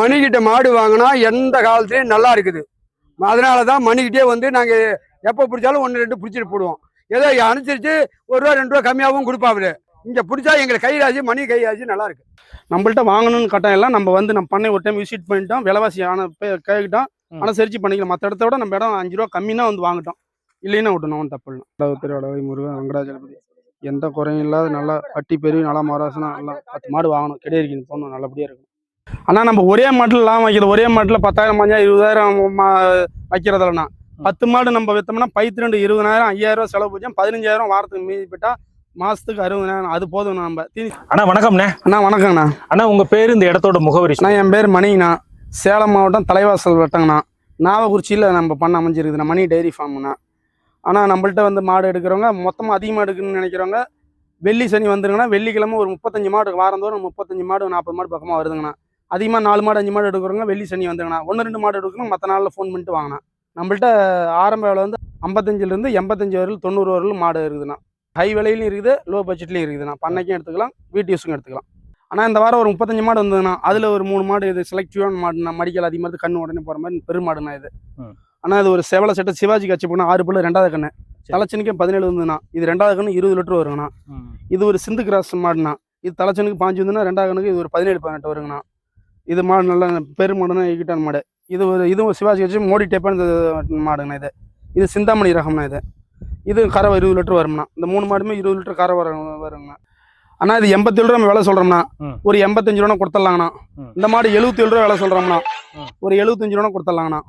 மணிக்கிட்ட மாடு வாங்கினா எந்த காலத்துலயும் நல்லா இருக்குது. அதனாலதான் மணிக்கிட்டே வந்து நாங்க எப்ப பிடிச்சாலும் ஒன்று ரெண்டு பிடிச்சிட்டு போடுவோம். ஏதோ அனுசரிச்சு ஒரு ரூபா ரெண்டு ரூபா கம்மியாகவும் கொடுப்பாரு இங்க பிடிச்சா எங்களுக்கு கைராஜி மணி கைராஜி நல்லா இருக்கு. நம்மள்ட்ட வாங்கணும்னு கட்டாயம் எல்லாம் நம்ம வந்து நம்ம பண்ணை ஒரு டைம் விசிட் பண்ணிட்டோம் விலைவாசி ஆன பே- கேட்டுட்டோம் ம். அனுசரிச்சு பண்ணிக்கலாம். மற்ற இடத்த விட நம்ம இடம் அஞ்சு ரூபா கம்மினா வந்து வாங்கிட்டோம். இல்லைன்னா விட்டணும் ஒன்றும் தப்பு இல்லை. அளவு திரு அளவை முருகன் வெங்கடாஜலபதி. எந்த குறையும் இல்லாத நல்லா பட்டி பெரிய நல்லா மராசனம் நல்லா பத்து மாடு வாங்கணும். கிடையாது போகணும் நல்லபடியாக இருக்கும் ஆனால் நம்ம ஒரே மாட்டில் லாபம் வைக்கிறது ஒரே மாட்டில் பத்தாயிரம் பஞ்சாயிரம் இருபதாயிரம் வைக்கிறதில்லண்ணா. பத்து மாடு நம்ம விற்றோம்னா பைத்து ரெண்டு இருபதாயிரம் ஐயாயிரம் ரூபா செலவு போச்சா பதினஞ்சாயிரம் வாரத்துக்கு மீதி போட்டா மாசத்துக்கு அறுபதாயிரம் அது போதும் நம்ம. அண்ணா வணக்கம்ண்ணே. அண்ணா வணக்கங்கண்ணா அண்ணா உங்க பேரு இந்த இடத்தோட முகவரி நான் என் பேர் மணிங்கண்ணா. சேலம் மாவட்டம் தலைவாசல் வட்டங்கண்ணா. நாவக்குறிச்சியில் நம்ம பண்ண அமைஞ்சிருக்குதுண்ணா மணி டைரி ஃபார்ம்ண்ணா ஆனால் நம்மள்ட்ட வந்து மாடு எடுக்கிறவங்க மொத்தமாக அதிகமாக எடுக்கணும்னு நினைக்கிறவங்க வெள்ளி சனி வந்துருங்கண்ணா. வெள்ளிக்கிழமை ஒரு முப்பத்தஞ்சு மாடு வாரந்தோறும் முப்பத்தஞ்சு மாடு நாற்பது மாடு பக்கமாக வருதுங்கண்ணா. அதிகமாக நாலு மாடு அஞ்சு மாடு எடுக்கிறவங்க வெள்ளி சனி வந்துருங்கண்ணா. ஒன்று ரெண்டு மாடு எடுக்கணும். மற்ற நாளில் ஃபோன் பண்ணிட்டு வாங்கண்ணா. நம்மள்ட்ட ஆரம்ப விலை வந்து ஐம்பத்தஞ்சிலேருந்து எண்பத்தஞ்சு வரையில் தொண்ணூறு வரையிலும் மாடு இருக்குதுண்ணா. ஹை விலையிலும் இருக்குது லோ பட்ஜெட்லேயும் இருக்குதுண்ணா. பண்ணைக்கும் எடுத்துக்கலாம் வீட்டு யூஸுக்கும் எடுத்துக்கலாம். ஆனால் இந்த வாரம் ஒரு முப்பத்தஞ்சு மாடு வந்ததுண்ணா. அதில் ஒரு மூணு மாடு இது செலக்டிவான மாடுண்ணா. மடிக்கல் அதிகமாக இருந்து கண்ணு உடனே போகிற மாதிரி பெருமாடுண்ணா இது. ஆனால் இது ஒரு செவலை செட்டை சிவாஜி கட்சி போனால் ஆறு பல்லு ரெண்டாவது கண்ணு. தலைச்சனுக்கே பதினேழு வந்துண்ணா இது ரெண்டாவது கண்ணு இருபது லிட்டர் வருங்கண்ணா. இது ஒரு சிந்து கிராஸ் மாடுண்ணா. இது தலைச்சனுக்கு பாஞ்சு வந்துன்னா ரெண்டாவது கண்ணுக்கு இது ஒரு பதினேழு பதினெட்டு வருங்கண்ணா. இது மாடு நல்ல பெருமாடுனா எகிட்டான மாடு. இது ஒரு இதுவும் சிவாஜி கட்சி மோடி டேப்பான மாடுங்கண்ணா இது. இது சிந்தாமணி ரகம்ண்ணா இது. இது கரை இருபது லிட்டர் வரும்ண்ணா. இந்த மூணு மாடுமே இருபது லிட்டர் கரை வர வருங்கண்ணா. அண்ணா இது எண்பத்தேழு ரூபா விலை சொல்கிறோம்ண்ணா ம். ஒரு எண்பத்தஞ்சு ரூபா கொடுத்துடலாங்கண்ணா. இந்த மாடு எழுபத்தேழு ரூபா விலை சொல்கிறோம்ண்ணா ம். ஒரு எழுபத்தஞ்சு ரூபா கொடுத்துடலாங்கண்ணா.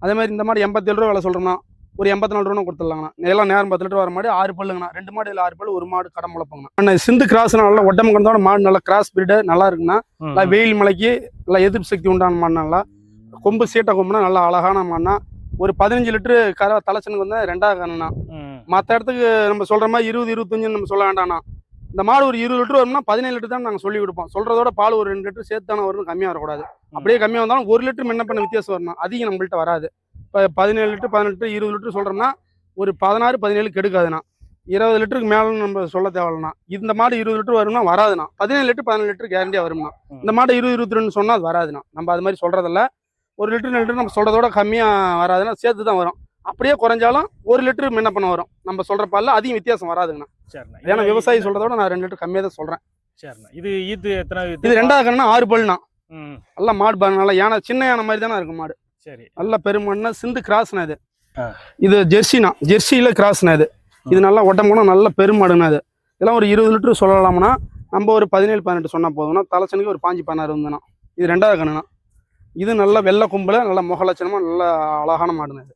அதே மாதிரி இந்த மாடு எண்பத்தேழு ரூபா விலை சொல்கிறோம்னா ஒரு எண்பத்தி நாலு ரூபா கொடுத்துடலாங்கண்ணா. எல்லாம் நேரம் பத்து லிட்டர் வர மாடு ஆறு பல்லுங்கண்ணா. ரெண்டு மாடு இல்லை ஆறு பல்லு ஒரு மாடு கடை முளைப்பாங்கண்ணா சிந்து கிராஸ் நல்லா ஒட்டம கந்தோட மாடு நல்லா கிராஸ் பிரீடு நல்லா இருக்குண்ணா நல்லா வெயில் மலைக்கு நல்லா எதிர்ப்பு சக்தி உண்டான மாடு நல்லா. கொம்பு சீட்டை கொம்புனா நல்லா அழகான மாடுனா ஒரு பதினஞ்சு லிட்டரு கரை தலைச்சனுக்கு வந்து ரெண்டாவது கண்ணுண்ணா. மற்ற இடத்துக்கு நம்ம சொல்ற மாதிரி இருபது இருபத்தஞ்சுன்னு நம்ம சொல்ல வேண்டாம்ண்ணா இந்த மாடு ஒரு இருபது லிட்டர் வரும்னா பதினேழு லிட்டர் தான் நாங்கள் சொல்லி கொடுப்போம். சொல்றதோட பால் ஒரு ரெண்டு லிட்டர் சேர்த்து தானே வரும் கம்மியாக வரக்கூடாது. அப்படியே கம்மியாக வந்தாலும் ஒரு லிட்டர் முன்ன பண்ண வித்தியாசம் வரணும். அதிகம் நம்மள்ட்ட வராது. இப்போ பதினேழு லிட்டர் பதினெட்டு இருபது லிட்டர் சொல்கிறோம்னா ஒரு பதினாறு பதினேழு கெடுக்காதுண்ணா. இருபது லிட்டருக்கு மேலே நம்ம சொல்ல தேவையில்லண்ணா. இந்த மாடு இருபது லிட்டர் வரும்னா வராதுண்ணா. பதினேழு லிட்டர் பதினேழு லிட்டர் கேரண்டியாக வரும்ண்ணா. இந்த மாடு இருபது இருபத்தி ரெண்டு சொன்னால் அது வராதுண்ணா. நம்ம அது மாதிரி சொல்கிறதில்ல ஒரு லிட்டர் லிட்டர் நம்ம சொல்கிறதோட கம்மியாக வராதுன்னா சேர்த்து தான் வரும். அப்படியே குறைஞ்சாலும் ஒரு லிட்டர் முன்ன பண்ண வரும். நம்ம சொல்கிற பாலில் அதிகம் வித்தியாசம் வராதுங்கண்ணா. ஏன்னா விவசாயி சொல்கிறதோட நான் ரெண்டு லிட்டர் கம்மியாக தான் சொல்கிறேன் சரிண்ணா. இது ஈத்து எத்தனை இது ரெண்டாவது கண்ணா ஆறு பல்லுண்ணா. ம், நல்லா மாடு பாருங்க நல்லா யானை சின்ன யானை மாதிரி தானே இருக்கும் மாடு. சரி. நல்ல பெருமாடுனா சிந்து கிராஸ்னா இது. இது ஜெர்சினா. ஜெர்சியில கிராஸ்னா இது. இது நல்லா ஒட்டம்புனா நல்ல பெருமாடுனா இது. இதெல்லாம் ஒரு இருபது லிட்டர் சொல்லலாம்னா நம்ம ஒரு பதினேழு பதினெட்டு சொன்னா போதும்னா தலைச்சனுக்கு ஒரு பாஞ்சு பதினாறு வந்துண்ணா. இது ரெண்டாவது கண்ணுனா இது நல்ல வெள்ளை கும்பல நல்ல முகலட்சணமா நல்ல அழகான மாடுனா இது.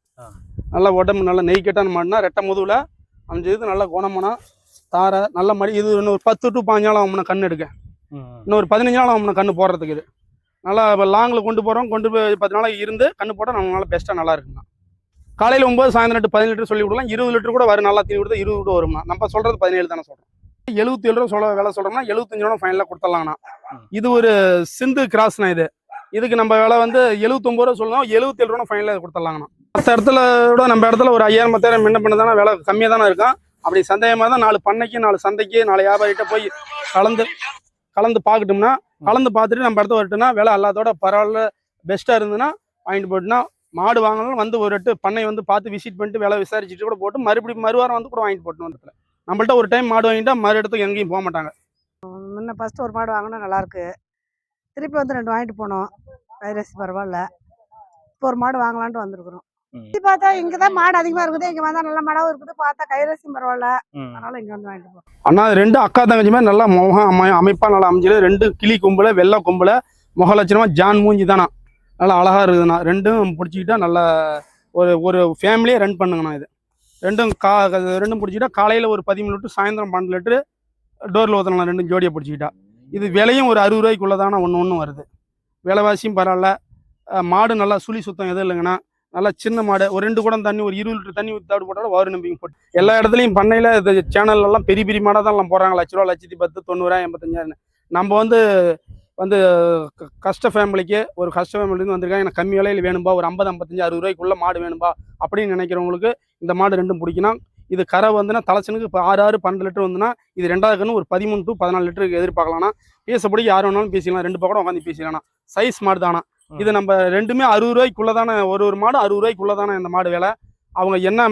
நல்ல உடம்பு நல்ல நெய்க்கட்டான மாடுனா ரெட்டை முதுகுல அஞ்சு இது நல்ல குணமனா தாரை நல்ல மடி. இது இன்னும் ஒரு பத்து டு பாஞ்சு நாள் ஆகும்னா கண்ணு எடுக்க. இன்னும் ஒரு பதினஞ்சு நாள் ஆகும்னா கண்ணு போடுறதுக்கு இது. நல்லா லாங்கில் கொண்டு போகிறோம் கொண்டு போய் பத்து நாளைக்கு இருந்து கண்ணு போட்டால் நம்ம நல்லா பெஸ்ட்டாக நல்லா இருக்குண்ணா காலையில் ஒம்பது சாயந்தரம் எட்டு பதினெட்டு லிட்டர் சொல்லி கொடுக்கலாம். இருபது லிட்டர் கூட வரும். நல்லா தீனி கொடுத்தா இருபது கூட வரும்ண்ணா நம்ம சொல்கிறது பதினேழு தானே சொல்கிறோம் எழுபத்தி ஏழு ரூபா சொல்ல வேலை சொல்கிறோம்னா எழுபத்தஞ்சு ரூபா ஃபைனலாக கொடுத்துடலாங்கண்ணா இது ஒரு சிந்து கிராஸ்ண்ணா இது. இதுக்கு நம்ம விலை வந்து எழுபத்தொம்பது ரூபா சொல்லலாம் எழுபத்தேழு ரூபா ஃபைனலாக கொடுத்துடலாங்கண்ணா. மற்ற இடத்துல விட நம்ம இடத்துல ஒரு ஐயாயிரம் பத்தாயிரம் முன்ன பண்ண தானே விலை கம்மியாக தானே இருக்கும். அப்படி சந்தேகமாக தான் நாலு பண்ணைக்கு நாலு சந்தைக்கு நாலு வியாபாரிகிட்ட போய் கலந்து கலந்து பார்க்கட்டோம்னா கலந்து பார்த்துட்டு நம்ம இடத்த வரட்டுனா விலை எல்லாத்தோட பரவாயில்ல பெஸ்ட்டாக இருந்ததுன்னா வாங்கிட்டு போட்டுனா மாடு வாங்கணும் வந்து ஒரு எட்டு பண்ணை வந்து பார்த்து விசிட் பண்ணிட்டு விலை விசாரிச்சுட்டு கூட போட்டு மறுபடியும் மறுவாரம் வந்து கூட வாங்கிட்டு போட்டணும் இடத்துல. நம்மள்ட்ட ஒரு டைம் மாடு வாங்கிட்டா மறு இடத்துக்கு எங்கேயும் போக மாட்டாங்க. முன்ன ஃபஸ்ட்டு ஒரு மாடு வாங்கினா நல்லாயிருக்கு திருப்பி வந்து ரெண்டு வாங்கிட்டு போனோம். வைரஸ் பரவாயில்ல. இப்போ ஒரு மாடு வாங்கலான்ட்டு வந்திருக்கிறோம். இது பார்த்தா இங்கே தான் மாடு அதிகமாக இருக்குது. இங்கே வந்தால் நல்ல மாடாகவும் இருக்குது. பார்த்தா கைரசியும் பரவாயில்ல. அதனால் இங்கே வந்து வாங்கிட்டு போகிறோம் அண்ணா அது ரெண்டு அக்கா தங்கச்சி மாதிரி நல்லா முகம் அமை அமைப்பா நல்லா அமைஞ்சது. ரெண்டு கிளி கும்பல வெள்ளை கும்பல முக லட்சணமா ஜான் மூஞ்சி தானா? நல்லா அழகா இருக்குதுண்ணா ரெண்டும் பிடிச்சிக்கிட்டா நல்ல ஒரு ஒரு ஃபேமிலியே ரன் பண்ணுங்கண்ணா இது. ரெண்டும் கா ரெண்டும் பிடிச்சிக்கிட்டா காலையில் ஒரு பதிமூணு லிட்டர் சாயந்தரம் பன்னெண்டு லிட்டரு டோரில் ஊற்றலாம் ரெண்டும் ஜோடியை பிடிச்சிக்கிட்டா. இது விலையும் ஒரு அறுபது ரூபாய்க்குள்ள தானே ஒன்று ஒன்று வருது. விலைவாசியும் பரவாயில்ல. மாடு நல்லா சுழி சுத்தம் எதுவும் இல்லைங்கண்ணா. நல்லா சின்ன மாடு ஒரு ரெண்டு குடம் தண்ணி ஒரு இருபது லிட்டர் தண்ணி ஊற்றி போட்டாலும் வாரு நம்பிக்கை போட்டு. எல்லா இடத்துலையும் பண்ணையில் இது சேனல்லாம் பெரிய பெரிய மாடாக தான் போடுறாங்க. லட்ச ரூபா லட்சத்தி பத்து தொண்ணூறாயிரம் எண்பத்தஞ்சாயிரம் நம்ம வந்து வந்து கஷ்ட ஃபேமிலிக்கு ஒரு கஷ்ட ஃபேமிலிருந்து வந்திருக்காங்க. எனக்கு கம்மி விலையில் வேணும்பா ஒரு ஐம்பது ஐம்பத்தஞ்சு அறுபது ரூபாய்க்குள்ள மாடு வேணும்பா அப்படின்னு நினைக்கிறவங்களுக்கு இந்த மாடு ரெண்டும் பிடிக்கணும் இது கரை வந்துன்னா தலைச்சனுக்கு இப்போ ஆறு ஆறு பன்னெண்டு லிட்டர் வந்துன்னா இது ரெண்டாவது கன்று ஒரு பதிமூணு டு பதினாலு லிட்டருக்கு எதிர்பார்க்கலாம்னா பேசப்படி யார் வேணாலும் பேசிக்கலாம். ரெண்டு பக்கம் உட்காந்து பேசிக்கலாம் சைஸ் மாடு தானா இது நம்ம ரெண்டுமே அறுபது ரூபாய்க்குள்ள தானே ஒரு ஒரு மாடு அறுபது ரூபாய்க்குள்ள தானே இந்த மாடு விலை? அவங்க என்ன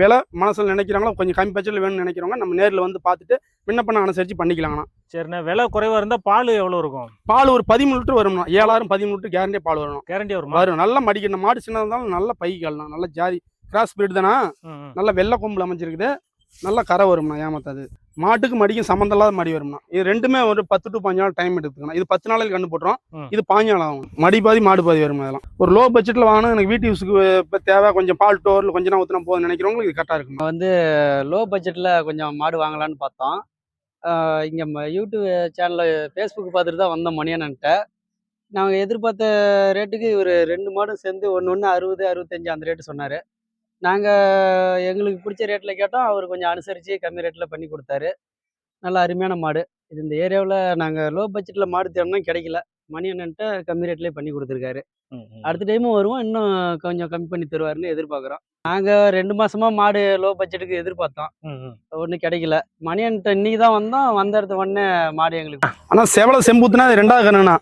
விலை மனசில் நினைக்கிறாங்களோ கொஞ்சம் கம்மி பட்ஜெட்டில் வேணும்னு நினைக்கிறவங்க நம்ம நேரில் வந்து பார்த்துட்டு முன்ன அனுசரித்து பண்ணிக்கலாங்கண்ணா. சரிண்ணே விலை குறைவா இருந்தா பால் எவ்வளவு இருக்கும்? பால் ஒரு பதிமூணு லிட்டர் வரும்ண்ணா. ஏழாயிரம் பதிமூணு லிட்டர் கேரண்டியாக பால் வரும் கேரண்டி வருமா? வரும். நல்ல மடிக்கிற மாடு சின்னதாக இருந்தாலும் நல்ல பை கால்ண்ணா. நல்ல ஜாதி. கிராஸ் பிரீட் தானா. நல்ல வெள்ளை கொம்பில் அமைஞ்சிருக்குது. நல்ல கரை வரும்ண்ணா ஏமாத்தாது. மாட்டுக்கு மடிக்கும் சம்மந்தம் இல்லாத மடி வரும்ண்ணா. இது ரெண்டுமே ஒரு பத்து டு பாஞ்சு நாள் டைம் எடுத்துக்கணும். இது பத்து நாளைக்கு கண்டு போட்டுரும். இது பாஞ்சு நாள் ஆகும். மடி பாதி மாடு பாதி வரும் அதெல்லாம். ஒரு லோ பட்ஜெட்டில் வாங்கணும் எனக்கு வீட்டு யூஸுக்கு இப்போ தேவை கொஞ்சம் பால் டோரில் கொஞ்சம் நான் ஊற்றினா போதும் நினைக்கிறவங்களுக்கு இது கரெக்டாக இருக்கும் வந்து லோ பட்ஜெட்டில் கொஞ்சம் மாடு வாங்கலான்னு பார்த்தோம். இங்கே யூடியூப் சேனலில் ஃபேஸ்புக் பார்த்துட்டு தான் வந்தோம் மணியனன்ட்ட நாங்கள் எதிர்பார்த்த ரேட்டுக்கு இவர் ரெண்டு மாடும் சேர்ந்து ஒன்று ஒன்று அறுபது அறுபத்தஞ்சு அந்த ரேட்டு சொன்னார். நாங்கள் எங்களுக்கு பிடிச்ச ரேட்டில் கேட்டோம். அவர் கொஞ்சம் அனுசரித்து கம்மி ரேட்டில் பண்ணி கொடுத்தாரு. நல்ல அருமையான மாடு. இது இந்த ஏரியாவில் நாங்கள் லோ பட்ஜெட்டில் மாடு தேடினா கிடைக்கல. மணியண்ணன்ட்ட கம்மி ரேட்லேயே பண்ணி கொடுத்துருக்காரு. அடுத்த டைமும் வருவோம். இன்னும் கொஞ்சம் கம்மி பண்ணி தருவாருன்னு எதிர்பார்க்குறோம். நாங்கள் ரெண்டு மாசமா மாடு லோ பட்ஜெட்டுக்கு எதிர்பார்த்தோம். ஒன்றும் கிடைக்கல. மணியன்ட்ட இன்னைக்கு தான் வந்தோம். வந்த இடத்து உடனே மாடு எங்களுக்கு ஆனால் செவலை செம்பூத்துனா அது ரெண்டாவது கண்ணுண்ணா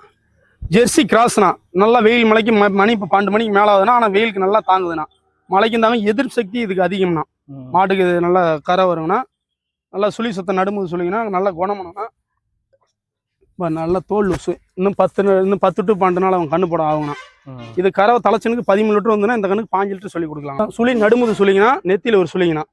ஜெர்சி கிராஸ்ண்ணா நல்லா வெயில் மலைக்கு ம- மணி இப்போ பன்னெண்டு மணிக்கு மேலே ஆகுதுன்னா ஆனால் வெயிலுக்கு நல்லா தாங்குதுண்ணா. மழைக்கும் தாங்க எதிர்ப்பு சக்தி இதுக்கு அதிகம்ண்ணா ம். மாட்டுக்கு இது நல்லா கரை வருங்கண்ணா நல்லா சுழி சுத்தம் நடுமுது சுழிங்கன்னா நல்ல குணமணும்னா இப்போ நல்ல தோல் லூசு. இன்னும் பத்து இன்னும் பத்து டு பன்னெண்டு நாள் அவங்க கண்ணு போட ஆகுங்கண்ணா ம். இது கறவை தலைச்சனுக்கு பதிமூணு லிட்டர் வந்துன்னா இந்த கண்ணுக்கு பாஞ்சு லிட்டர் சொல்லி கொடுக்கலாம். சுழி நடுமுது சுழிங்கன்னா நெத்தியில் ஒரு சுழிங்கண்ணா.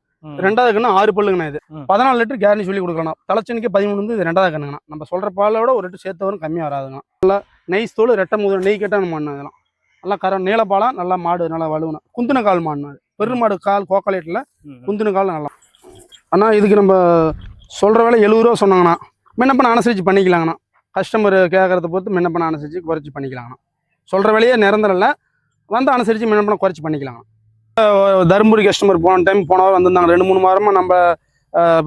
ரெண்டாவது கண்ணு ஆறு பல்லுங்கண்ணா இது. பதினாலு லிட்டர் கேரண்டி சொல்லி கொடுக்கலாம். தலைச்சனுக்கு பதிமூணு வந்து இது ரெண்டாவது கண்ணுங்கண்ணா. நம்ம சொல்கிற பாலோட ஒரு லிட்டர் சேர்த்து வரும் கம்மியாக வராதுங்க நல்லா நெய் தோல் ரெட்டை முதல் நெய் கட்டான மாடுண்ணா இதெல்லாம் நல்லா கரை நீளப்பாலாம் நல்லா மாடு நல்லா வலுவணும் குந்தின கால் அது. பெருமாடு கால் கோக்கலேட்டில். குந்தின கால் நல்லா. அண்ணா இதுக்கு நம்ம சொல்கிற வேலை எழுபது ரூபா சொன்னாங்கண்ணா. முன்னப்பண்ண அனுசரித்து பண்ணிக்கலாங்கண்ணா. கஸ்டமர் கேட்குறத பொறுத்து முன்னப்பண்ண அனுசரித்து குறைச்சி பண்ணிக்கலாங்கண்ணா. சொல்கிற வேலையே நிரந்தரம் இல்லை. வந்து அனுசரித்து முன்னப்பண்ண குறைச்சி பண்ணிக்கலாங்கண்ணா. தருமபுரி கஸ்டமர் போன டைம் போன வாரம் வந்திருந்தாங்க. ரெண்டு மூணு வாரமாக நம்ம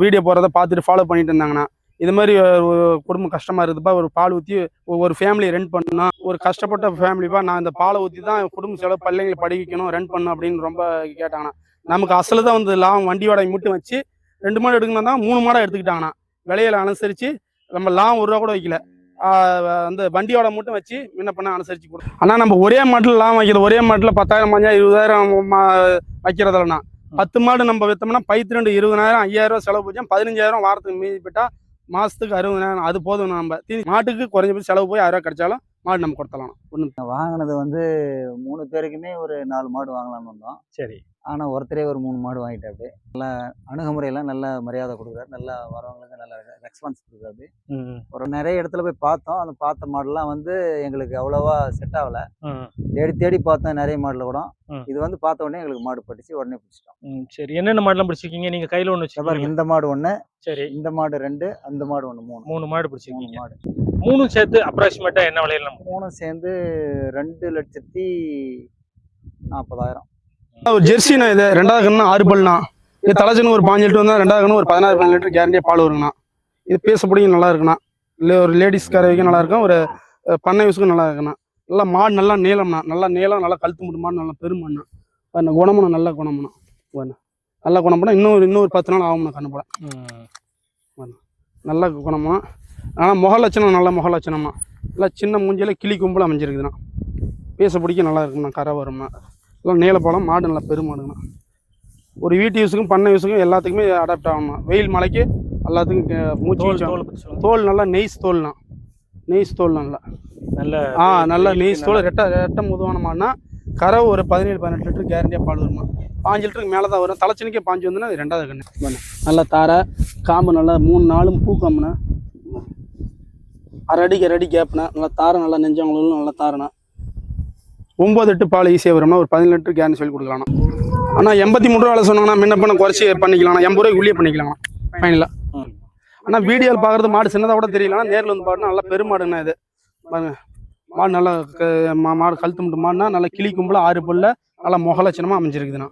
வீடியோ போகிறத பார்த்துட்டு ஃபாலோ பண்ணிட்டு இருந்தாங்கண்ணா. இது மாதிரி ஒரு குடும்பம் கஷ்டமாக இருக்குதுப்பா. ஒரு பால் ஊற்றி ஒரு ஃபேமிலி ரன் பண்ணணும் ஒரு கஷ்டப்பட்ட ஃபேமிலிப்பா நான் இந்த பாலை ஊற்றி தான் குடும்ப செலவு பிள்ளைங்களை படிக்கணும் ரன் பண்ணணும் அப்படின்னு ரொம்ப கேட்டாங்கண்ணா. நமக்கு அசಲು தான் வந்து லாபம் வண்டி வாடகை மட்டும் வச்சு ரெண்டு மாடு எடுக்கணும் தான் மூணு மாடம் எடுத்துக்கிட்டாங்கண்ணா. விலையில அனுசரித்து நம்ம லாபம் ஒரு ரூபா கூட வைக்கல. அந்த வண்டியோட மட்டும் வச்சு முன்ன பண்ண அனுசரித்து கொடுக்கும் ஆனால் நம்ம ஒரே மாட்டில் லாபம் வைக்கிறது ஒரே மாட்டில் பத்தாயிரம் பஞ்சாயிரம் இருபதாயிரம் வைக்கிறதில்லண்ணா. பத்து மாடு நம்ம விற்றோம்னா பைத்து ரெண்டு இருபதாயிரம் ஐயாயிரம் ரூபா செலவு போச்சா. பதினஞ்சாயிரம் வாரத்துக்கு மீதி போட்டால் மாதத்துக்கு அறுபதாயிரம் அது போதும் நம்ம. தீனி மாட்டுக்கு குறைஞ்சபட்சம் செலவு போய் ஆயிரம் கிடைச்சாலும் மாடு நம்ம கொடுத்தலாம் ஒன்று வாங்கினது வந்து மூணு பேருக்குமே ஒரு நாலு மாடு வாங்கலாம்னு வந்தோம் சரி. ஆனால் ஒருத்தரே ஒரு மூணு மாடு வாங்கிட்டாரு நல்ல அணுகுமுறையெல்லாம் நல்ல மரியாதை கொடுக்குறாரு. நல்லா வரவங்களுக்கு ரெஸ்பான்ஸ் கொடுக்குறாரு. ஒரு நிறைய இடத்துல போய் பார்த்தோம். அந்த பார்த்த மாடெல்லாம் வந்து எங்களுக்கு அவ்வளோவா செட் ஆகல. ம், தேடி தேடி பார்த்தோம் நிறைய மாடல கூட. இது வந்து பார்த்த உடனே எங்களுக்கு மாடு பட்டுச்சு. உடனே பிடிச்சிட்டோம். ம். சரி. என்னென்ன மாடலாம் பிடிச்சிருக்கீங்க? நீங்க கையில பாருங்க வச்சிருக்கீங்க. இந்த மாடு ஒன்று சரி. இந்த மாடு ரெண்டு அந்த மாடு ஒன்று மூணு. மூணு மாடு மூணு பிடிச்சிருக்கீங்க மாடு. மூணும் சேர்த்து அப்ராக்சிமேட்டா என்ன விலையில மூணும் சேர்ந்து ரெண்டு லட்சத்தி நாற்பதாயிரம் ஒரு ஜெர்சிண்ணா இது. ரெண்டாவது கண்ணு ஆறு பல்லுண்ணா. இது தலைச்சனு ஒரு பாஞ்சு லிட்டர் வந்தால் ரெண்டாவது கண்ணு ஒரு பதினாறு பதினேழு லிட்டர் கேரண்டியாக பால் வருங்கண்ணா. இது பேசப்படியும் நல்லா இருக்குண்ணா. இல்லை ஒரு லேடிஸ் கறவைக்கும் நல்லா இருக்கும். ஒரு பண்ணை யூஸுக்கும் நல்லா இருக்குண்ணா. நல்லா மாடு நல்லா நீளம்ண்ணா. நல்லா நீளம் நல்லா கழுத்து முட்டு மாடு நல்லா பெருமாண்ணா. அந்த குணமுண்ணா நல்ல குணமுண்ணா. வேணும் நல்ல குணப்படம் இன்னும் ஒரு பத்து நாள் ஆகும்ண்ணா கண்ணு போட நல்ல குணமா ஆனால் முக லட்சணம் நல்ல முக லட்சணம்ண்ணா நல்லா சின்ன மூஞ்சியில் கிளி கும்பல் அமைஞ்சிருக்குதுண்ணா. பேச பிடிக்க நல்லா இருக்குண்ணா கரை வரும்ண்ணா நல்லா நீலப்பழம் மாடு நல்லா பெருமாடுங்கண்ணா. ஒரு வீட்டு யூஸுக்கும் பண்ணை யூஸுக்கும் எல்லாத்துக்குமே அடாப்ட் ஆகணும் வெயில் மலைக்கு எல்லாத்துக்கும் கே- மூச்சு தோல் நல்லா நெய்ஸ் தோல்ண்ணா நெய்ஸ் தோல் நல்லா. நல்ல ஆ நல்லா நெய்ஸ் தோல். ரெட்டை ரெட்டை முதுவான மாடுனா கரை ஒரு பதினேழு பதினெட்டு லிட்டர் கேரண்டியாக பால் வருமா? பாஞ்சு லிட்டருக்கு மேலே தான் வரும். தலைச்சனிக்கே பாஞ்சு வந்துன்னா அது ரெண்டாவது கண்ணு. நல்லா தாரை காம்பு நல்லா மூணு நாளும் பூ காம்புண்ணா. அரை அடிக்கு அரை அடி நல்லா தாரை நல்லா நெஞ்சவங்களும் நல்லா தாரண்ணா. ஒம்பது எட்டு பால் ஈஸியாக வரும்னா ஒரு பதினேழு லிட்டர் கேரண்டி சொல்லி கொடுக்கலாம்ண்ணா ஆனால் எண்பத்தி மூணு ரூபாவில் சொன்னாங்கன்னா முன்ன பண்ண குறைச்சி பண்ணிக்கலாம்ண்ணா. எண்பது ரூபாய்க்கு உள்ளே பண்ணிக்கலாம்ண்ணா. ஃபைனலாக. ஆனால் வீடியோவில் பார்க்குறது மாடு சின்னதாக கூட தெரியலனா நேரில் வந்து பாருன்னா நல்லா பெருமாடுண்ணா இது. பாருங்க. மாடு நல்லா க- மா- மாடு கழுத்து மட்டும் மாடுனா நல்லா கிளி கும்பல ஆறு பல்ல நல்லா முகலட்சணமாக அமைஞ்சிருக்குதுண்ணா.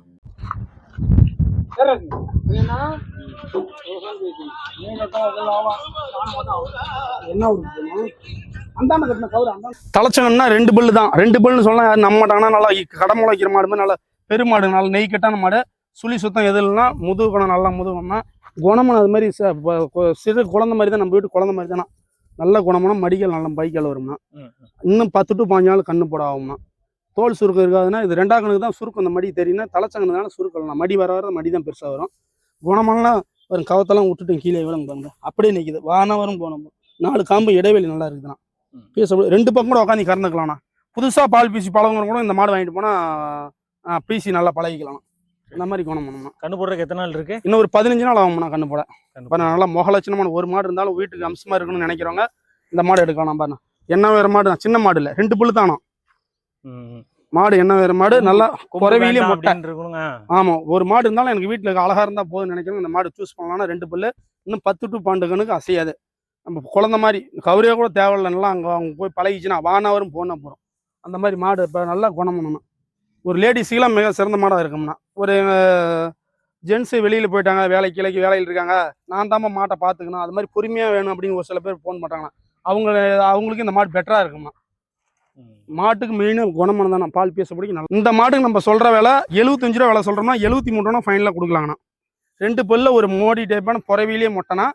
தலைச்சங்கன்னா ரெண்டு பல்லு தான். ரெண்டு பல்லுன்னு சொன்னால் யாரும் நம்ப மாட்டாங்கன்னா நல்லா கடமை வைக்கிற மாடு மாதிரி நல்லா பெருமாடு நல்லா நெய் கட்டான மாடு. சுழி சுத்தம் எது இல்லைன்னா முதுகு குணம் நல்லா முதுகுனா குணமும் அது மாதிரி சிறு குழந்தை மாதிரி தான் நம்ம வீட்டு குழந்தை மாதிரி தானே? நல்ல குணமான மடிகள் நல்ல பைக்கல் வரும்னா. இன்னும் பத்து டு பாஞ்சு நாள் கண்ணு போட ஆகும்னா. தோல் சுருக்கம் இருக்காதுன்னா இது ரெண்டா கணக்கு தான் சுருக்கம் இந்த மடி தெரியும்னா தலைச்சங்கனால சுருக்கலாம் மடி வர வர மடி தான் பெருசாக வரும். குணமெல்லாம் வரும் கவத்தெல்லாம் விட்டுட்டு கீழே விழுங்க பாருங்க. அப்படியே நிற்கிது வானம் வரும் போனோம். நாலு காம்பு இடைவெளி நல்லா இருக்குதுண்ணா. பேச ரெண்டு பக்கம் கூட உட்காந்து கறந்துக்கலாம்ண்ணா. புதுசாக பால் பீசி பழகுறவங்க கூட இந்த மாடு வாங்கிட்டு போனால் பீசி நல்லா பழகிக்கலாம் இந்த மாதிரி குணம் பண்ணணும் கண்ணு போடுறதுக்கு எத்தனை நாள் இருக்கு? இன்னும் ஒரு பதினஞ்சு நாள் ஆகும்ண்ணா கண்ணு போட. நல்லா முகலட்சணமான ஒரு மாடு இருந்தாலும் வீட்டுக்கு அம்சமாக இருக்கணும்னு நினைக்கிறவங்க இந்த மாடு எடுக்கலாம் பாருண்ணா. என்ன வேறு மாடு தான் சின்ன மாடு இல்லை ரெண்டு புல்லு தானோ. மாடு என்ன வேறு மாடு? நல்லா கொம்பு குறவிலே வேண்டாம் மொட்டை. இருக்கணுங்க ஆமாம் ஒரு மாடு இருந்தாலும் எனக்கு வீட்டில் அழகாக இருந்தால் போதும்னு நினைக்கிறேன் இந்த மாடு சூஸ் பண்ணலாம்னா ரெண்டு புல்லு இன்னும் பத்து டு பன்னெண்டு கணுக்கு அசையாது. நம்ம குழந்த மாதிரி கவரையே கூட தேவையில்ல நல்லா அங்கே அவங்க போய் பழகிச்சுன்னா வானவரும் போன போகிறோம் அந்த மாதிரி மாடு இப்போ நல்லா குணம் பண்ணணும் ஒரு லேடிஸுக்கெல்லாம் மிக சிறந்த மாடாக இருக்கும்னா. ஒரு ஜென்ஸு வெளியில் போயிட்டாங்க வேலைக்கு கிளைக்கு வேலையில் இருக்காங்க. நான் தாம்மா மாட்டை பார்த்துக்கணும் அது மாதிரி பொறுமையாக வேணும் அப்படின்னு ஒரு சில பேர் ஃபோன் பண்ணுறாங்க அவங்க அவங்களுக்கு இந்த மாடு பெட்டராக இருக்கும்னா. மாட்டுக்கு மெயினாக குணமானது தான். பால் பேச பிடிக்கும் நல்லா இந்த மாட்டுக்கு நம்ம சொல்கிற விலை எழுபத்தஞ்சு ரூபா விலை சொல்கிறோம்னா எழுபத்தி மூணு ரூபா ஃபைனலாக கொடுக்கலாங்கண்ணா. ரெண்டு பல்ல ஒரு மோடி டைப்பான புறவிலேயே மொட்டைனா.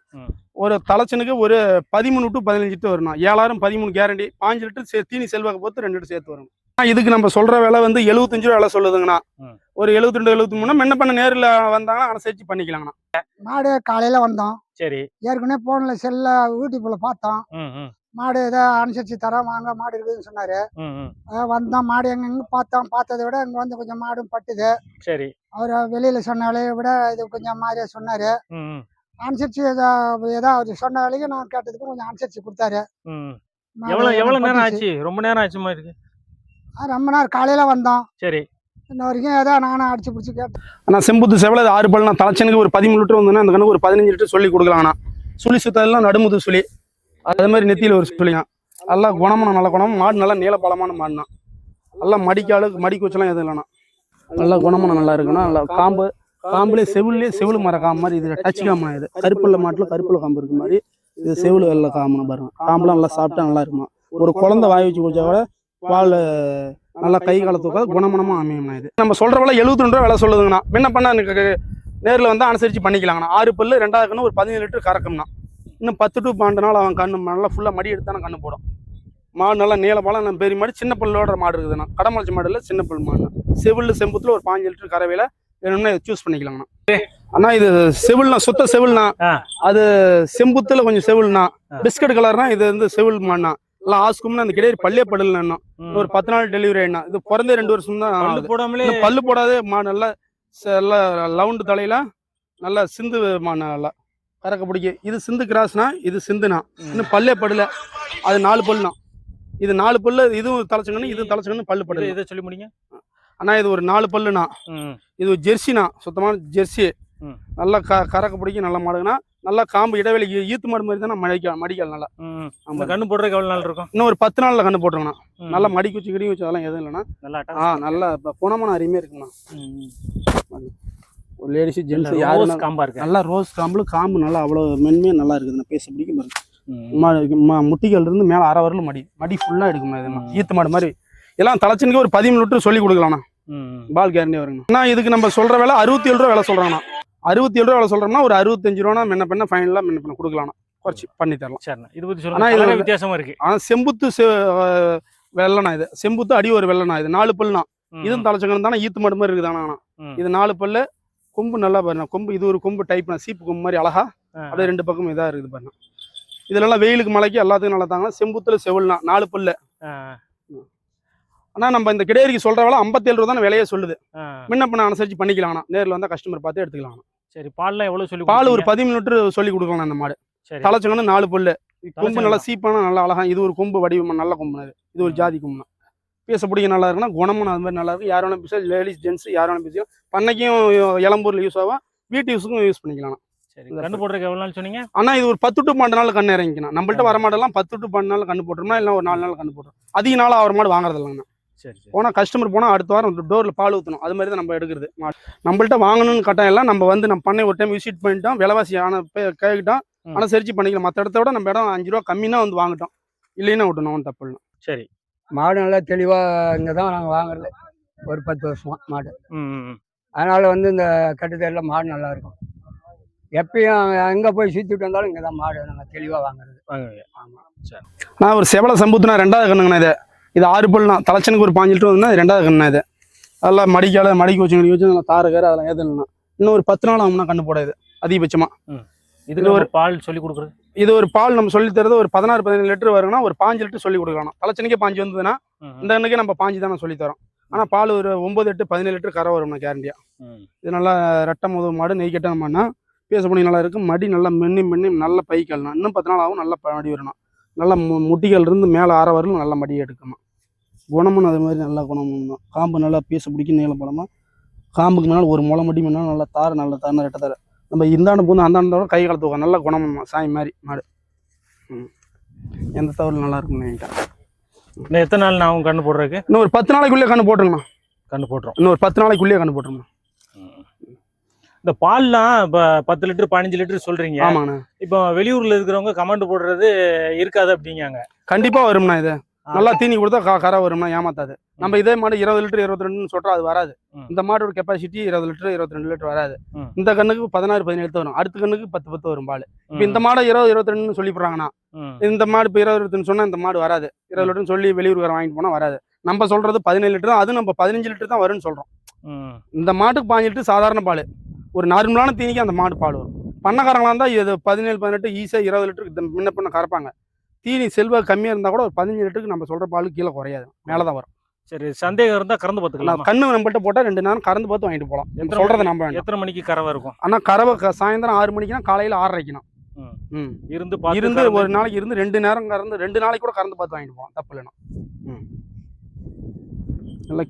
ஒரு தலைச்சனுக்கு ஒரு பதிமூணு டு பதினஞ்சு லிட்டர் வரணும் ஏழாயிரம் பதிமூணு கேரண்டி பாஞ்சு லிட்டர் தீனி செல்வாக்கு பொறுத்து ரெண்டு லிட்டர் சேர்த்து வரும் ஆனா, இதுக்கு நம்ம சொல்கிற விலை வந்து எழுபத்தஞ்சு ரூபா விலை சொல்லுதுங்கண்ணா. ஒரு எழுபத்தி ரெண்டு எழுபத்தி மூணு முன்ன பண்ண நேரில் வந்தாங்கன்னா அனுசரிச்சு பண்ணிக்கலாங்கண்ணா. மாடு காலையில் வந்தோம். சரி. ஏற்கனவே ஃபோனில் செல்ல யூடியூப்பில் பார்த்தோம். மாடு ஏதோ அனுசரித்து தரோம் வாங்க மாடு இருக்குதுன்னு சொன்னார். வந்தோம். மாடு எங்கே எங்கே பார்த்தோம். பார்த்ததை விட இங்கே வந்து கொஞ்சம் மாடும் பட்டுது. சரி. அவர் வெளியில் சொன்ன விலையை விட இது கொஞ்சம் மாதிரியா சொன்னார். அனுசரித்து ஏதோ ஏதோ அவர் சொன்ன விலைக்கு நான் கேட்டதுக்கு கொஞ்சம் அனுசரித்து கொடுத்தாரு. எவ்வளவு எவ்வளவு நேரம். ஆச்சு? ரொம்ப நேரம் ஆச்சு மாதிரி இருக்கு ரொம்ப நேரம் காலையில் வந்தோம். சரி. இன்ன வரைக்கும் ஏதோ நானும் அடிச்சு பிடிச்சி கேட்டேன். ஆனால் செம்புத்து செவல ஆறு பல்னா தலைச்சனுக்கு ஒரு பதிமூணு லிட்டர் வந்ததுன்னா அந்த கணக்கு ஒரு பதினஞ்சு லிட்டர் சொல்லி கொடுக்கலாங்கண்ணா சுழி சுத்தெல்லாம் நடுமுது சுழி. அதே மாதிரி நெத்தியில் ஒரு சுழிங்க நல்லா குணமான நல்ல குணம். மாடு நல்லா நீள பலமான மாடுனா நல்லா மடிக்காலு மடி கூச்சலாம் எதுவும் இல்லைண்ணா. நல்லா குணமான நல்லா இருக்குண்ணா. நல்லா காம்பு காம்புலேயே செவிலே செவிலு மர காம்பு மாதிரி. இது டச் காம்பு இது. கருப்புள்ள மாட்டில் கருப்புள்ள காம்பு இருக்கு மாதிரி. இது செவிலு வெள்ளை காம்புன்னு பாருங்க. காம்புலாம் நல்லா சாப்பிட்டா நல்லா இருக்குமா? ஒரு குழந்தை வாய் வச்சு குடிச்சா கூட பால் நல்லா கை காலத்துக்கு குணமனமாக அமையும்ண்ணா இது. நம்ம சொல்கிற விலை எழுபத்தி ரெண்டு ரூபா விலை சொல்லுதுங்கண்ணா. என்ன பண்ண எனக்கு நேரில் வந்து அனுசரித்து பண்ணிக்கலாங்கண்ணா. ஆறு பல்லு ரெண்டாவது கண்ணு ஒரு பதினேழு லிட்டர் கறக்கும்ண்ணா. இன்னும் பத்து டு பன்னெண்டு நாள் அவன் கண்ணு நல்லா ஃபுல்லாக மடி எடுத்தான கண்ணு போடும். மாடு நல்லா நீள பாலம் நம்ம பெரிய மாடு சின்ன பல்லோட மாடு இருக்குதுண்ணா. கடமலைச்சி மாடு இல்லை சின்ன பல் மாடு. செவிலில் செம்புத்தில் ஒரு பாஞ்சு லிட்டர் கறவையில் வேணும்னா சூஸ் பண்ணிக்கலாங்கண்ணா. அண்ணா இது செவில்னா சுத்த செவில்னா. அது செம்புத்துல கொஞ்சம் செவில்னா. பிஸ்கட் கலர்னா இது வந்து செவில் மாடுனா ஆஸ்கும்னா அந்த கிடையாது. பள்ளியே படல இன்னும். ஒரு பத்து நாள் டெலிவரி ஆயிடுனா இது பிறந்தே ரெண்டு வருஷம் தான் பல்லு. போடாமலே பல்லு போடாதே மா நல்லா லவுண்டு தலையில நல்லா சிந்து மா நல்லா கறக்க பிடிக்க இது சிந்து கிராஸ்னா இது சிந்துனா. இன்னும் பல்லே படல. அது நாலு பல்லுனா இது நாலு பல்லு இதுவும் தலைச்சங்கன்னு இதுவும் தலைச்சங்கன்னு பல்லு படல. இதை சொல்லி முடிங்க ஆனா இது ஒரு நாலு பல்லுனா இது ஜெர்சினா சுத்தமான ஜெர்சி. நல்லா க கறக்க பிடிக்க நல்ல மாடுனா நல்லா காம்பு இடைவெளி ஈத்து மாடு மாதிரி தானே மடிக்கால் மடிக்கால் நல்லா. ம், ம். ஆமா. இந்த கண்ணு போடுறதுக்கு எவ்வளவு நாள் இருக்கும்? இன்னும் ஒரு பத்து நாள்ல கண்ணு போட்டுருங்கண்ணா. நல்லா மடி குச்சி கிடி வச்சு அதெல்லாம் எதுவும் இல்லைண்ணா. நல்லா ஆ நல்லா இப்போ குணமான அருமையாக இருக்குண்ணா ஒரு லேடிஸு. ஜென்ஸ் ரோஸ் யாரு காம்பா இருக்கு. நல்லா ரோஸ் காம்பு காம்பு நல்லா அவ்வளோ மென்மையாக நல்லா இருக்குது. நான் பேச பிடிக்கும் பாருங்க முட்டிகள் இருந்து மேலே அரை வரலும் மடி மடி ஃபுல்லாக எடுக்குமா ம். ஈத்து மாடு மாதிரி. எல்லாம் தலைச்சனுக்கு ஒரு பதிமூணு லிட்டர் சொல்லி கொடுக்கலாம்ண்ணா. பால் கேரண்டி வருங்க அண்ணா இதுக்கு நம்ம சொல்கிற விலை அறுபத்தி ஏழு ரூபா விலை சொல்கிறாங்கண்ணா அறுபத்தி ஏழு ரூபா விலை சொல்கிறோம்னா ஒரு அறுபத்தஞ்சு ரூபா முன்ன பண்ண ஃபைனலாக முன்ன பண்ண கொடுக்கலாம்ண்ணா குறைச்சி பண்ணி தரலாம். சரிண்ணா. இதை பத்தி ஆனா சொல்லுங்க இது- கலரே வித்தியாசமா இருக்கு. ஆனால் செம்புத்து வெள்ளனா இது. செம்புத்து அடி ஒரு வெள்ளனா இது. நாலு பல்லுனா இதுவும் தலைச்சங்கன்னு தானே ஈத்து மாடு மாதிரி இருக்குதாண்ணா ம். இது நாலு பல்லு. கொம்பு நல்லா பாருங்க கொம்பு இது ஒரு கொம்பு டைப் சீப்பு கொம்பு மாதிரி அழகா. அப்படியே ரெண்டு பக்கம் இதாக இருக்குது பாருங்க இதுலலாம் வெயிலுக்கு மழைக்கு எல்லாத்துக்கும் நல்லா தாங்க. செம்புத்துல செவில்னா நாலு பல்லு. ஆ, ஆனால் நம்ம இந்த கிடையரிக்கு சொல்ற வேலை ஐம்பத்தேழு ரூபா தான் விலையே சொல்லுது. முன்ன பண்ண அனுசரிச்சு பண்ணிக்கலாம்ண்ணா. நேரில் வந்தால் கஸ்டமர் பார்த்து எடுத்துக்கலாம் சரி பால்லாம் எவ்வளவு சொல்லி பால் ஒரு? பதிமூணு லிட்டர் சொல்லி கொடுக்கலாம் அந்த மாடு. தலைச்சங்கன்னு நாலு பல்லு. கொம்பு நல்லா. சீப்பான நல்லா அழகா இது ஒரு கொம்பு வடிவம் நல்ல கொம்பு இது ஒரு. ஜாதி கொம்புனா பேச பிடிக்க நல்லா இருக்குன்னா குணமும் அது மாதிரி நல்லா இருக்கு யார் வேணாலும் பேச லேடிஸ் ஜென்ஸ் யார் வேணாலும் பேசிக்கலாம் பண்ணைக்கும் இளம்பூர்ல யூஸ் ஆகும். வீட்டு யூஸுக்கும் யூஸ் பண்ணிக்கலாம். சரி கண்ணு போடுறதுக்கு எவ்வளவு நாள் சொன்னீங்க? ஆனா இது ஒரு பத்து டு பன்னெண்டு நாள் கண்ணு இறங்கிக்கணும். நம்மள்ட்ட வர மாடெல்லாம் பத்து டு பன்னெண்டு நாள் கண்ணு போட்டுருமா இல்லை ஒரு நாலு நாள் கண்ணு போட்டுரும். அதிக நாள் அவர் மாடு வாங்குறது இல்லைங்கண்ணா சரி போனால் கஸ்டமர் போனால் அடுத்த வாரம் டோரில் பால் ஊற்றணும் அது மாதிரி தான் நம்ம எடுக்கிறது. மாடு நம்மள்ட்ட வாங்கணும்னு கட்டாயம் எல்லாம் நம்ம வந்து நம்ம பண்ணை ஒரு டைம் விசிட் பண்ணிட்டோம். விலைவாசி ஆன பே- கேட்டுட்டோம் ம். அனுசரிச்சு பண்ணிக்கலாம் மற்ற இடத்த விட நம்ம இடம் அஞ்சு ரூபா கம்மினா வந்து வாங்கிட்டோம். இல்லைன்னா விட்டணும் தப்பு இல்லை. சரி. மாடு நல்லா தெளிவாக இங்கே தான் நாங்கள் வாங்குறது. ஒரு பத்து வருஷமா மாடு. அதனால் வந்து இந்த கட்டுத்தரில் மாடு நல்லா இருக்கும். எப்பயும் எங்கே போய் சுற்றிட்டு வந்தாலும் இங்கே தான் மாடு நாங்கள் தெளிவாக வாங்குறது. வாங்குங்க ஆமாம் சரி. நான் ஒரு செவலை சம்பூத்துனா ரெண்டாவது கண்ணுங்கண்ணா இது. இது ஆறு பல்லுனா தலைச்சனுக்கு ஒரு பாஞ்சு லிட்டர் வந்துன்னா இது ரெண்டாவது கண்ணுண்ணா இது. அதெல்லாம் மடிக்கால மடிக்கு வச்சு மடிக்க வச்சு நல்லா கேறு அதெல்லாம் ஏதனா இன்னும் ஒரு பத்து நாள் ஆகும்னா கண்ணு போடாது அதிகபட்சமா. இதுக்கு ஒரு- பால் சொல்லி கொடுக்குறது? இது ஒரு பால் நம்ம சொல்லி தரது ஒரு பதினாறு பதினேழு லிட்டர் வருங்கன்னா ஒரு பாஞ்சு லிட்டர் சொல்லி கொடுக்கலாம். தலைச்சனுக்கே பாஞ்சு வந்ததுன்னா இந்த கண்ணுக்கே நம்ம பாஞ்சு தானே சொல்லி தரோம். ஆனால் பால் ஒரு ஒன்பது எட்டு பதினேழு லிட்டர் கரை வரும்ண்ணா கேரண்டியா. இது நல்லா ரெட்டை முத மாடு நெய் கட்ட மாடுனா பேச பண்ணி நல்லா இருக்கும் மடி நல்லா மென்னி மென்னி நல்ல பைக்கல்னா இன்னும் பத்து நாள் ஆகும் நல்ல மடி வரணும். நல்ல முட்டிகள் இருந்து மேலே ஆற வரலும் நல்ல மடி எடுக்கணும். குணமும் அது மாதிரி நல்ல குணமும் தான். காம்பு நல்லா பீச பிடிக்கும் நீள பழமா காம்புக்கு மேலே ஒரு முளை மடி மேலே நல்லா தார நல்ல தார ரெட்டை தார நம்ம இந்தாண்டு பூந்து அந்தாண்டோட கை கால தூக்கம் நல்ல குணம் சாய் மாதிரி மாடு. ம். எந்த தவறு நல்லா இருக்கும் நினைக்கிறேன். இன்னும் எத்தனை நாள் நான் அவங்க கண்ணு போடுறதுக்கு? இன்னும் ஒரு பத்து நாளைக்குள்ளே கண்ணு போட்டுருங்கண்ணா கண்ணு போட்டுரும். இன்னும் ஒரு பத்து நாளைக்குள்ளேயே கண்ணு போட்டுருங்கண்ணா இந்த பால்லாம் இப்போ பத்து லிட்டர் பதினஞ்சு லிட்டர் சொல்றீங்க. ஆமாங்கண்ணா இப்போ வெளியூர்ல இருக்கிறவங்க கமெண்ட் போடுறது இருக்காது அப்படிங்காங்க. கண்டிப்பா வரும்ண்ணா இது. நல்லா தீனி கொடுத்தா கரை வரும்னா ஏமாத்தாது. நம்ம இதே மாடு இருபது லிட்டர் இருபத்தி ரெண்டுன்னு சொல்றோம் அது வராது. இந்த மாடோட கெப்பாசிட்டி இருபது லிட்டர் இருபத்தி ரெண்டு லிட்டர் வராது. இந்த கண்ணுக்கு பதினாறு பதினேழு தான் வரும். அடுத்த கண்ணுக்கு பத்து பத்து வரும் பால். இப்போ இந்த மாடை இருபது இருபத்தி ரெண்டுன்னு சொல்லி போடுறாங்கன்னா ம், இந்த மாடு இப்போ இருபது சொன்னா இந்த மாடு வராது. இருபது லிட்டர்னு சொல்லி வெளியூர்கார வாங்கிட்டு போனா வராது. நம்ம சொல்றது பதினேழு லிட்டர் தான் அது நம்ம பதினஞ்சு லிட்டர் தான் வரும்னு சொல்றோம். இந்த மாட்டுக்கு பாஞ்சு லிட்டர் சாதாரண பால். ஒரு நார்மலான தீனிக்கு அந்த மாடு பால் வரும். பண்ணக்காரங்களா இருந்தால் இது பதினேழு பதினெட்டு ஈஸியாக இருபது லிட்டருக்கு முன்ன பின்ன கறப்பாங்க தீனி செல்வ கம்மியாக இருந்தால் கூட ஒரு பதினஞ்சு லிட்டருக்கு நம்ம சொல்கிற பால் கீழே குறையாது. மேலே தான் வரும். சரி சந்தேகம் இருந்தா கறந்து பார்த்துக்கலாமா கண்ணு நம்மள்ட்ட போட்டால் ரெண்டு நேரம் கறந்து பார்த்து வாங்கிட்டு போகலாம் சொல்கிறத வேண்டாம். எத்தனை மணிக்கு கறவை இருக்கும்? ஆனால் கறவை சாயந்தரம் ஆறு மணிக்குனா காலையில் ஆறரைக்கணும் ம். ம். இருந்து பார்த்து இருந்து ஒரு நாளைக்கு இருந்து ரெண்டு நேரம் கறந்து ரெண்டு நாளைக்கு கூட கறந்து பார்த்து வாங்கிட்டு போகலாம் தப்பு இல்லைனா ம். நல்லா